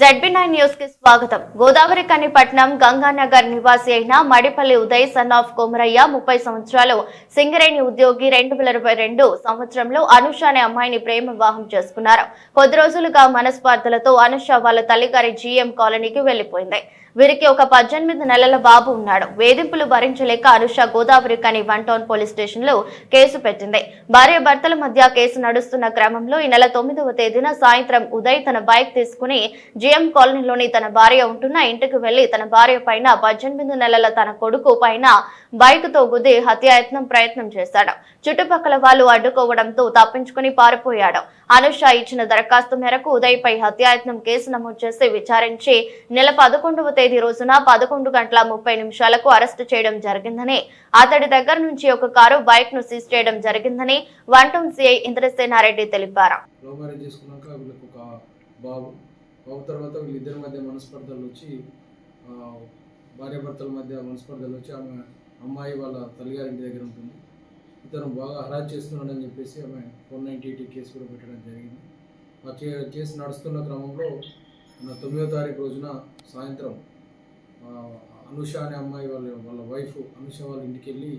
ZB nine న్యూస్కి స్వాగతం. గోదావరి కనిపట్నం గంగానగర్ నివాసి అయిన మడిపల్లి ఉదయ్ సన్ ఆఫ్ కోమరయ్య ముప్పై సంవత్సరాలు సింగరేణి ఉద్యోగి రెండు వేల ఇరవై రెండు సంవత్సరంలో అనుష అనే అమ్మాయిని ప్రేమ వివాహం చేసుకున్నారు. కొద్ది రోజులుగా మనస్పార్థలతో అనుష వాళ్ళ తల్లిగారి జీఎం కాలనీకి వెళ్ళిపోయింది వీరికి ఒక పద్దెనిమిది నెలల బాబు ఉన్నాడు. వేధింపులు భరించలేక Anusha Godavarikhani one town police స్టేషన్లో కేసు పెట్టింది. భార్య భర్తల మధ్య కేసు నడుస్తున్న క్రమంలో ఈ నెల తొమ్మిదవ తేదీన సాయంత్రం ఉదయ్ తన బైక్ తీసుకుని జిఎం కాలనీలోని తన భార్య ఉంటున్న ఇంటికి వెళ్ళి తన భార్య పైన పద్దెనిమిది నెలల తన కొడుకు పైన బైక్తో గుద్ది హత్యాయత్నం ప్రయత్నం చేశాడు. చుట్టుపక్కల వాళ్ళు అడ్డుకోవడంతో తప్పించుకుని పారిపోయాడు. అనుష ఇచ్చిన దరఖాస్తు మేరకు ఉదయ్ పై హత్యాయత్నం కేసు నమోదు చేసి విచారించి నెల పదకొండవ తేదీ రోజున పదకొండు గంటల ముప్పై నిమిషాలకు అరెస్టు చేయడం జరిగిందని అతడి దగ్గర నుంచి ఒక కారు బైక్ను సీజ్ చేయడం జరిగిందని వన్ టౌన్ సిఐ ఇంద్రసేనారెడ్డి తెలిపారు. ఒక తర్వాత వీళ్ళిద్దరి మధ్య మనస్పర్ధలు వచ్చి భార్యాభర్తల మధ్య మనస్పర్ధలు వచ్చి ఆమె అమ్మాయి వాళ్ళ తల్లిగారింటి దగ్గర ఉంటుంది. ఇతను బాగా హరాజ్ చేస్తున్నాడని చెప్పేసి ఆమె ఫోర్ నైంటీ ఎయిటీ కేసు కూడా పెట్టడం జరిగింది. ఆ కే కేసు నడుస్తున్న క్రమంలో నా తొమ్మిదో తారీఖు రోజున సాయంత్రం అనుష అనే అమ్మాయి వాళ్ళ వాళ్ళ వైఫ్ అనుష వాళ్ళ ఇంటికి వెళ్ళి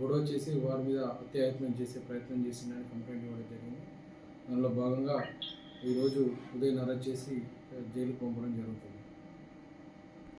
గొడవ చేసి వారి మీద అత్యాయత్నం చేసే ప్రయత్నం చేసిందని కంప్లైంట్ ఇవ్వడం జరిగింది. దానిలో భాగంగా ఈరోజు ఉదయం అరెస్ట్ చేసి జైలు జైలుకు పంపడం జరుగుతుంది.